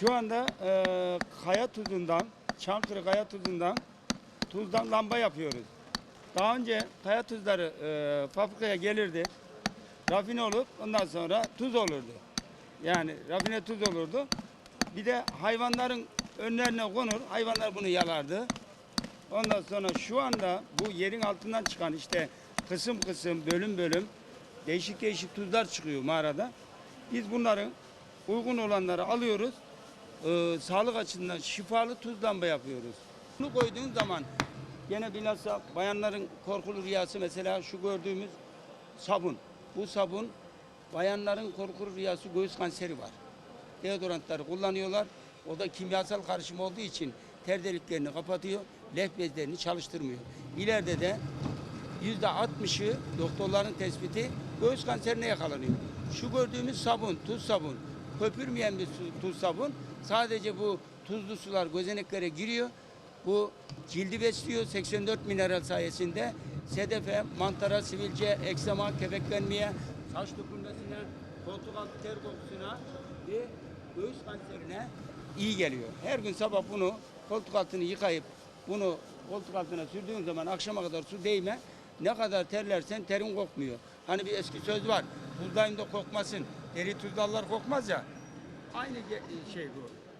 Şu anda e, kaya tuzundan, Çankırı kaya tuzundan tuzdan lamba yapıyoruz. Daha önce kaya tuzları e, fabrikaya gelirdi. Rafine olup ondan sonra tuz olurdu. Yani rafine tuz olurdu. Bir de hayvanların önlerine konur. Hayvanlar bunu yalardı. Ondan sonra şu anda bu yerin altından çıkan işte kısım kısım, bölüm bölüm değişik değişik tuzlar çıkıyor mağarada. Biz bunların uygun olanları alıyoruz. Ee, sağlık açısından şifalı tuz lamba yapıyoruz. Bunu koyduğun zaman gene bilhassa bayanların korkulu rüyası mesela şu gördüğümüz sabun. Bu sabun bayanların korkulu rüyası göğüs kanseri var. Deodorantları kullanıyorlar. O da kimyasal karışım olduğu için ter deliklerini kapatıyor. Lef bezlerini çalıştırmıyor. İleride de yüzde altmışı doktorların tespiti göğüs kanserine yakalanıyor. Şu gördüğümüz sabun, tuz sabun, köpürmeyen bir su- tuz sabun. Sadece bu tuzlu sular gözeneklere giriyor. Bu cildi besliyor 84 mineral sayesinde. Sedefe, mantara, sivilce, eksema, kepeklenmeye, saç dökülmesine, koltuk altı ter kokusuna ve göğüs kanserine iyi geliyor. Her gün sabah bunu koltuk altını yıkayıp bunu koltuk altına sürdüğün zaman akşama kadar su değme. Ne kadar terlersen terin kokmuyor. Hani bir eski söz var. Tuzdayım da kokmasın. Deri tuzlallar kokmaz ya. Aynı şey bu.